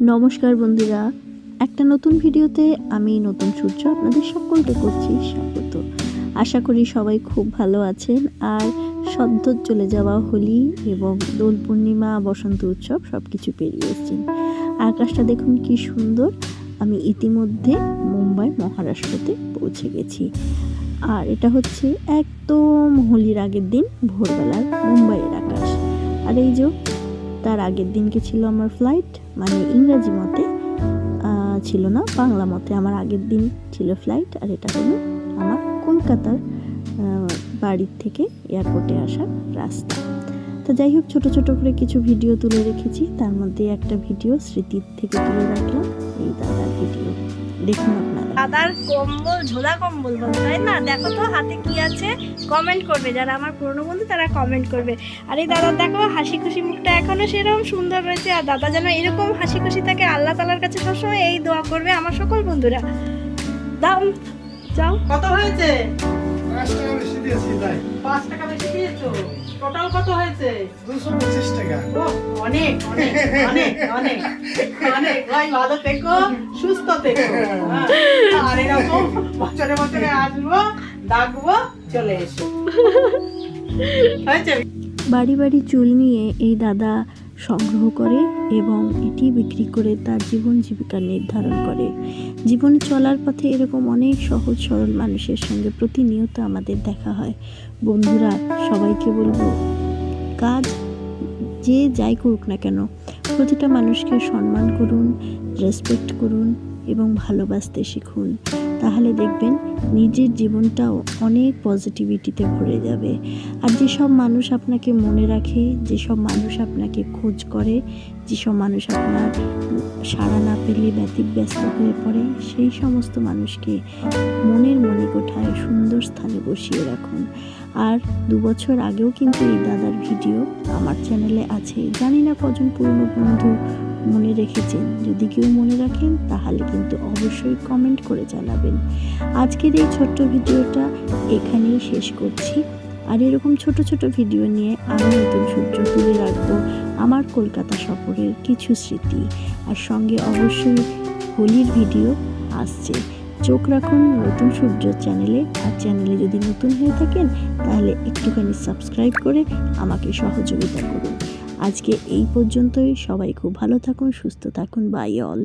নমস্কার বন্ধুরা। একটা নতুন ভিডিওতে আমি নতুন সূর্য আপনাদের সকলকে করছি স্বাগত। আশা করি সবাই খুব ভালো আছেন। আর সদ্য চলে যাওয়া হোলি এবং দোল পূর্ণিমা, বসন্ত উৎসব সব কিছু পেরিয়ে এসেছেন আকাশটা দেখুন কি সুন্দর। আমি ইতিমধ্যে মুম্বাই, মহারাষ্ট্রতে পৌঁছে গেছি। আর এটা হচ্ছে একদম হোলির আগের দিন ভোরবেলার মুম্বাইয়ের আকাশ। আর এই যে তার আগের দিনকে ছিল আমার ফ্লাইট মানে ইংরাজি মতে ছিল না, বাংলা মতে। আমার আগের দিন ছিল ফ্লাইট আর এটা হলো আমার কলকাতার বাড়ির থেকে এয়ারপোর্টে আসার রাস্তা। তো যাই হোক, ছোটো ছোটো করে কিছু ভিডিও তুলে রেখেছি। তার মধ্যে একটা ভিডিও স্মৃতির থেকে তুলে রাখলাম। এই দাদার ভিডিও দেখুন আপনারা। দাদার কম্বল ঝোলা কম্বল বলো তাই না? দেখো তো হাতে কি আছে। কমেন্ট করবে। যারা আমার পুরনো বন্ধু তারা কমেন্ট করবে। আর এই দাদার দেখো হাসি খুশি মুখটা এখনও সেরকম সুন্দর রয়েছে। আর দাদা যেন এরকম হাসি খুশি থাকে আল্লাহ তালার কাছে সবসময় এই দোয়া করবে আমার সকল বন্ধুরা। দাও যাও। কত হয়েছে। দিয়েছি তাই। পাঁচ টাকা বেশি দিয়েছ? টোটাল কত হয়েছে? দুশো পঁচিশ টাকা। ও অনেক অনেক অনেক অনেক অনেক। ভাই ভালো থেকো সুস্থ থেকো। হ্যাঁ। আর এরকম বছরে বছরে আসব ডাকবো চলে এসো। হয়েছে? বাড়ি বাড়ি চুল নিয়ে এই দাদা সংগ্রহ করে এবং এটি বিক্রি করে তার জীবন জীবিকা নির্ধারণ করে। জীবনে চলার পথে এরকম অনেক সহজ সরল মানুষের সঙ্গে প্রতিনিয়ত আমাদের দেখা হয়। বন্ধুরা, সবাইকে বলব, কাজ যে যাই করুক না কেন, প্রতিটা মানুষকে সম্মান করুন রেসপেক্ট করুন এবং ভালোবাসতে শিখুন। তাহলে দেখবেন, নিজের জীবনটাও অনেক পজিটিভিটিতে ভরে যাবে। আর যেসব মানুষ আপনাকে মনে রাখে, যেসব মানুষ আপনাকে খোঁজ করে, যেসব মানুষ আপনার সাড়া না পেলে ব্যতিব্যস্ত হয়ে পড়ে, সেই সমস্ত মানুষকে মনের মণিকোঠায় সুন্দর স্থানে বসিয়ে রাখুন। আর দু বছর আগেও কিন্তু এই দাদার ভিডিও আমার চ্যানেলে আছে। জানি না কজন পুরনো বন্ধু মনে রেখেছেন। যদি কেউ মনে রাখেন, তাহলে কিন্তু অবশ্যই কমেন্ট করে জানাবেন। আজকের এই ছোট্ট ভিডিওটা এখানেই শেষ করছি। আর এরকম ছোট ছোট ভিডিও নিয়ে আমি নতুন সূর্য তুলে রাখব আমার কলকাতা সফরের কিছু স্মৃতি। আর সঙ্গে অবশ্যই হোলির ভিডিও আসছে। চোখ রাখুন নতুন সূর্য চ্যানেলে আর চ্যানেলে যদি নতুন হয়ে থাকেন, তাহলে একটুখানি সাবস্ক্রাইব করে আমাকে সহযোগিতা করুন। আজকে এই পর্যন্তই। সবাই খুব ভালো থাকুন, সুস্থ থাকুন। By all